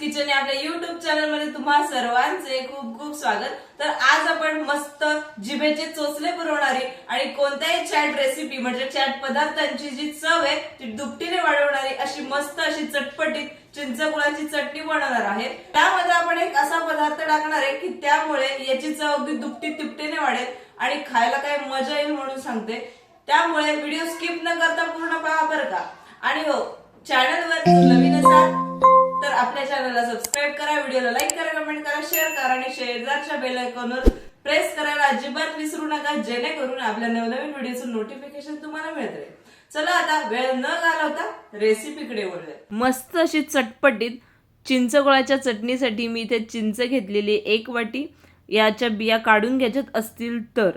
YouTube चॅनलमध्ये तुम्हा सर्वांचे खूप खूप स्वागत. तर आज आपण मस्त जिभेचे चोचले पुरवणारी आणि कोणत्याही चॅट रेसिपी म्हणजे चॅट पदार्थांची जी चव आहे ती दुपटीने वाढवणारी अशी मस्त अशी चटपटीत चिंचगुळाची चटणी बनवणार आहे. त्यामध्ये आपण एक असा पदार्थ टाकणार आहे की त्यामुळे याची चव अगदी दुपटी तिपटीने वाढेल आणि खायला काय मजा येईल म्हणून सांगते. त्यामुळे व्हिडिओ स्किप न करता पूर्ण पहा बरं का. आणि हो चॅनलवर नवीन असाल आपल्या चॅनलला सबस्क्राईब करा व्हिडिओला लाईक करा कमेंट करा शेअर करा आणि शेजारच्या बेल आयकॉनवर प्रेस करायला अजिबात विसरू नका जेणेकरून आपल्या नवनवीन व्हिडिओचं नोटिफिकेशन तुम्हाला मिळते. चला आता वेळ न घालवता रेसिपीकडे वळूया. मस्त अशी चटपटीत चिंचगोळाच्या चटणीसाठी मी इथे चिंच घेतलेली एक वाटी. याच्या बिया काढून घ्यायच्यात असतील तर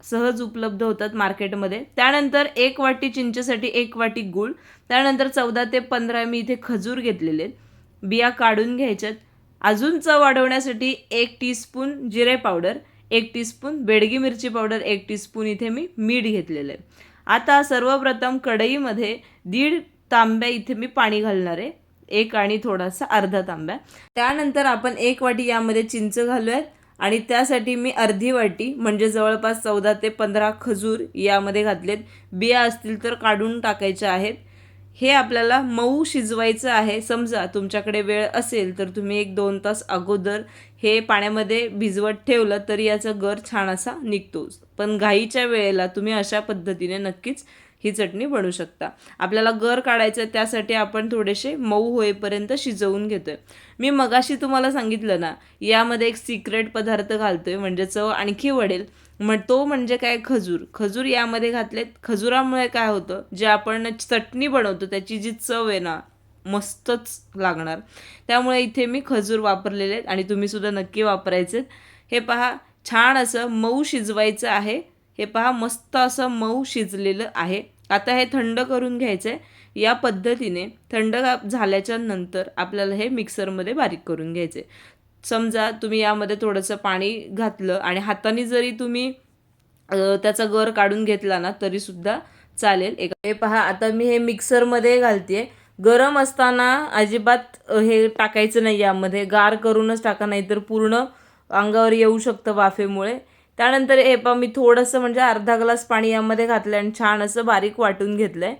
सहज उपलब्ध होतात मार्केटमध्ये. त्यानंतर एक वाटी चिंचेसाठी एक वाटी गूळ. त्यानंतर चौदा ते पंधरा मी इथे खजूर घेतलेले आहेत. बिया काढून घ्यायच्यात. अजून चव वाढवण्यासाठी एक टीस्पून जिरे पावडर एक टीस्पून बेडगी मिरची पावडर एक टीस्पून इथे मी मीठ घेतलेलं आहे. आता सर्वप्रथम कढईमध्ये दीड तांब्या इथे मी पाणी घालणार आहे. एक आणि थोडासा अर्धा तांब्या. त्यानंतर आपण एक वाटी यामध्ये चिंच घालूयात आणि त्यासाठी मी अर्धी वाटी म्हणजे जवळपास चौदा ते पंधरा खजूर यामध्ये घातलेत. बिया असतील तर काढून टाकायच्या आहेत. हे आपल्याला मऊ शिजवायचं आहे. समजा तुमच्याकडे वेळ असेल तर तुम्ही एक दोन तास अगोदर हे पाण्यामध्ये भिजवत ठेवलं तरी याचा गर छान असा निघतोच पण घाईच्या वेळेला तुम्ही अशा पद्धतीने नक्कीच ही चटणी बनवू शकता. आपल्याला गर काढायचं आहे, त्यासाठी आपण थोडेसे मऊ होईपर्यंत शिजवून घेतोय. मी मगाशी तुम्हाला सांगितलं ना यामध्ये एक सिक्रेट पदार्थ घालतोय म्हणजे चव आणखी वाढेल मग तो म्हणजे काय? खजूर. खजूर यामध्ये घातलेत. खजुरामुळे काय होतं? जे आपण चटणी बनवतो त्याची जी चव आहे ना मस्तच लागणार. त्यामुळे इथे मी खजूर वापरलेले आहेत आणि तुम्ही सुद्धा नक्की वापरायचे हे पहा छान असं मऊ शिजवायचं आहे. हे पहा मस्त असं मऊ शिजलेलं आहे. आता हे थंड करून घ्यायचं आहे या पद्धतीने थंड झाल्याच्यानंतर आपल्याला हे मिक्सरमध्ये बारीक करून घ्यायचे समजा तुम्ही यामध्ये थोडंसं पाणी घातलं आणि हाताने जरी तुम्ही त्याचा गर काढून घेतला ना तरीसुद्धा चालेल. एक हे पहा आता मी हे मिक्सरमध्ये घालते गरम असताना अजिबात हे टाकायचं नाही यामध्ये. गार करूनच टाका नाहीतर पूर्ण अंगावर येऊ शकतं वाफेमुळे. त्यानंतर हे पहा मी थोडंसं म्हणजे अर्धा ग्लास पाणी यामध्ये घातलं आणि छान असं बारीक वाटून घेतलं आहे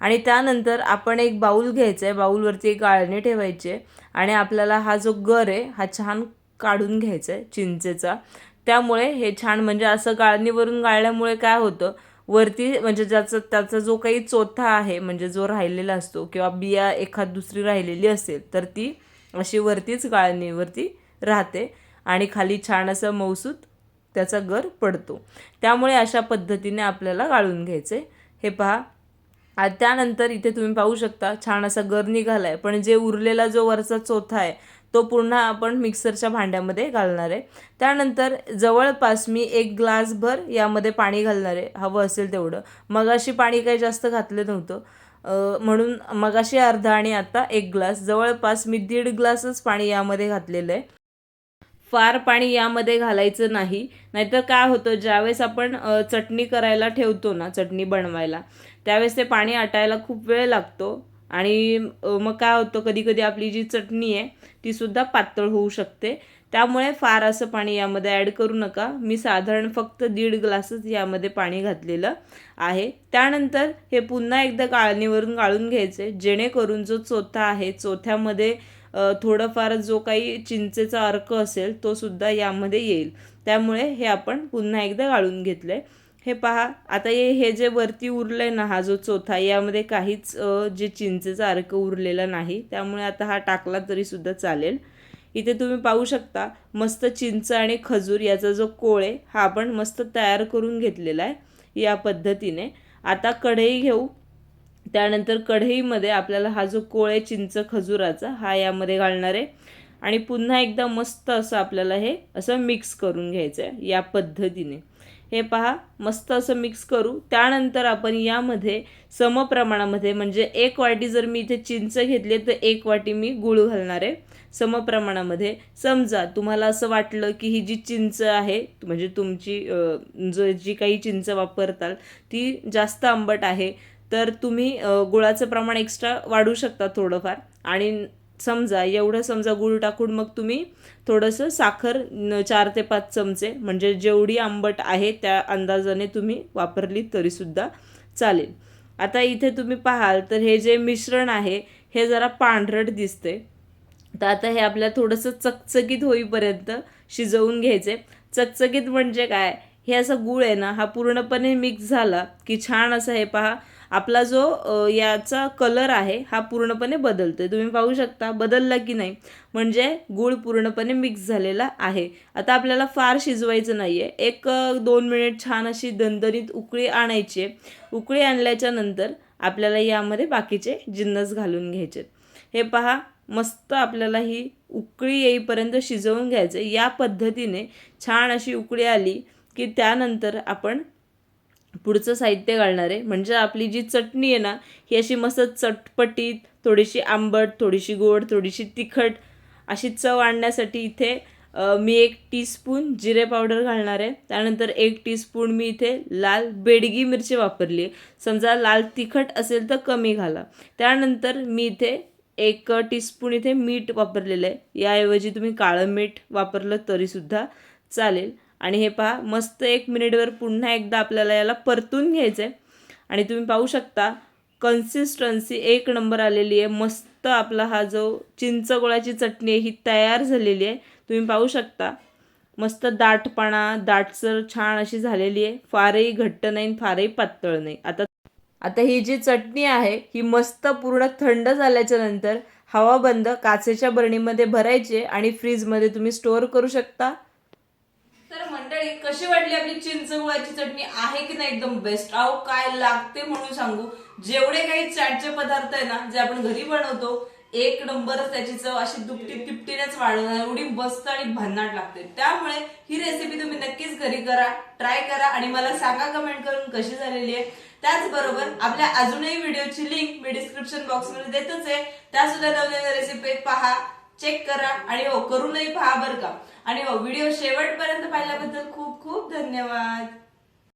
आणि त्यानंतर आपण एक बाऊल घ्यायचं आहे बाऊलवरती एक गाळणी ठेवायची आहे. आणि आपल्याला हा जो गर आहे हा छान काढून घ्यायचा आहे चिंचेचा. त्यामुळे हे छान म्हणजे असं गाळणीवरून गाळल्यामुळे काय होतं वरती म्हणजे ज्याचं त्याचा जो काही चोथा आहे म्हणजे जो राहिलेला असतो किंवा बिया एखाद दुसरी राहिलेली असेल तर ती अशी वरतीच गाळणीवरती राहते. आणि खाली छान असं मौसूत त्याचा गर पडतो. त्यामुळे अशा पद्धतीने आपल्याला गाळून घ्यायचे. हे पहा. त्यानंतर इथे तुम्ही पाहू शकता छान असा गर निघाला आहे पण जे उरलेला जो वरचा चोथा आहे तो पुन्हा आपण मिक्सरच्या भांड्यामध्ये घालणार आहे. त्यानंतर जवळपास मी एक ग्लासभर यामध्ये पाणी घालणार आहे. हवं असेल तेवढं. मगाशी पाणी काही जास्त घातलं नव्हतं. म्हणून मगाशी अर्धा आणि आता एक ग्लास. जवळपास मी दीड ग्लासच पाणी यामध्ये घातलेलं आहे. फार पाणी यामध्ये घालायचं नाही. नाहीतर काय होतं ज्यावेळेस आपण चटणी करायला ठेवतो ना चटणी बनवायला त्यावेळेस ते पाणी आटायला खूप वेळ लागतो. आणि मग काय होतं कधी कधी आपली जी चटणी आहे तीसुद्धा पातळ होऊ शकते. त्यामुळे फार असं पाणी यामध्ये ॲड करू नका. मी साधारण फक्त दीड ग्लासच यामध्ये पाणी घातलेलं आहे. त्यानंतर हे पुन्हा एकदा गाळणीवरून गाळून घ्यायचे जेणेकरून जो चोथा आहे चोथ्यामध्ये थोडंफार जो काही चिंचेचा अर्क असेल तो सुद्धा यामध्ये येईल. त्यामुळे हे आपण पुन्हा एकदा गाळून घेतलं आहे हे पहा आता हे हे जे वरती उरलं आहे ना हा जो चोथा यामध्ये काहीच जे चिंचेचा अर्क उरलेला नाही. त्यामुळे आता हा टाकला तरीसुद्धा चालेल. इथे तुम्ही पाहू शकता मस्त चिंच आणि खजूर याचा जो कोळ आहे हा आपण मस्त तयार करून घेतलेला आहे या पद्धतीने. आता कढई घेऊ. त्यानंतर कढईमध्ये आपल्याला हा जो कोळे चिंच खजुराचा हा यामध्ये घालणार आहे. आणि पुन्हा एकदा मस्त असं आपल्याला हे असं मिक्स करून घ्यायचं आहे या पद्धतीने. हे पहा मस्त असं मिक्स करू. त्यानंतर आपण यामध्ये समप्रमाणामध्ये म्हणजे एक वाटी जर मी इथे चिंच घेतली तर एक वाटी मी गूळ घालणार आहे समप्रमाणामध्ये. समजा तुम्हाला असं वाटलं की ही जी चिंच आहे म्हणजे तुमची जो जी काही चिंच वापरताल ती जास्त आंबट आहे तर तुम्ही गुळाचं प्रमाण एक्स्ट्रा वाढू शकता थोडंफार. आणि समजा एवढं समजा गूळ टाकून मग तुम्ही थोडंसं साखर चार ते पाच चमचे म्हणजे जेवढी आंबट आहे त्या अंदाजाने तुम्ही वापरली तरीसुद्धा चालेल. आता इथे तुम्ही पाहाल तर हे जे मिश्रण आहे हे जरा पांढरट दिसते. तर आता हे आपल्या थोडंसं चकचकीत होईपर्यंत शिजवून घ्यायचे. चकचकीत म्हणजे काय? हे असं गूळ आहे ना हा पूर्णपणे मिक्स झाला की छान असं हे पहा आपला जो याचा कलर आहे हा पूर्णपणे बदलतोय. तुम्ही पाहू शकता बदलला की नाही. म्हणजे गूळ पूर्णपणे मिक्स झालेला आहे. आता आपल्याला फार शिजवायचं नाही आहे एक दोन मिनिट छान अशी दणदणीत उकळी आणायची आहे. उकळी आणल्याच्या नंतर आपल्याला यामध्ये बाकीचे जिन्नस घालून घ्यायचे हे पहा मस्त आपल्याला ही उकळी येईपर्यंत शिजवून घ्यायचं या पद्धतीने छान अशी उकळी आली की त्यानंतर आपण पुढचं साहित्य घालणार आहे. म्हणजे आपली जी चटणी आहे ना ही अशी मस्त चटपटीत थोडीशी आंबट थोडीशी गोड थोडीशी तिखट अशी चव आणण्यासाठी इथे मी एक टीस्पून जिरे पावडर घालणार आहे. त्यानंतर एक टीस्पून मी इथे लाल बेडगी मिरची वापरली आहे. समजा लाल तिखट असेल तर कमी घाला. त्यानंतर मी इथे एक टीस्पून इथे मीठ वापरलेलं आहे. याऐवजी तुम्ही काळं मीठ वापरलं तरीसुद्धा चालेल. आणि हे पहा मस्त एक मिनिटवर पुन्हा एकदा आपल्याला याला परतून घ्यायचं आहे आणि तुम्ही पाहू शकता कन्सिस्टन्सी एक नंबर आलेली आहे. मस्त आपला हा जो चिंचगोळाची चटणी आहे ही तयार झालेली आहे. तुम्ही पाहू शकता मस्त दाटपणा दाटसर छान अशी झालेली आहे. फारही घट्ट नाही फारही पातळ नाही. आता आता ही जी चटणी आहे ही मस्त पूर्ण थंड झाल्याच्यानंतर हवा बंद काचेच्या बरणीमध्ये भरायची आणि फ्रीजमध्ये तुम्ही स्टोअर करू शकता. तर मंडळी कशी वाटली आपली चिंचगुळाची चटणी? आहे की नाही एकदम बेस्ट अहो काय लागते म्हणून सांगू. जेवढे काही चाटचे पदार्थ आहे ना जे आपण घरी बनवतो एक नंबरच त्याची चव अशी दुपटी तिपटीनेच वाढवणार एवढी मस्त आणि भन्नाट लागते. त्यामुळे ही रेसिपी तुम्ही नक्कीच घरी करा ट्राय करा आणि मला सांगा कमेंट करून कशी झालेली आहे. त्याचबरोबर आपल्या अजूनही व्हिडिओची लिंक मी डिस्क्रिप्शन बॉक्समध्ये देतच आहे. त्या सुद्धा नवनवीन रेसिपी पहा चेक करा आणि हो करूनही पहा बरं का. आणि हो व्हिडिओ शेवटपर्यंत पाहिल्याबद्दल खूप खूप धन्यवाद.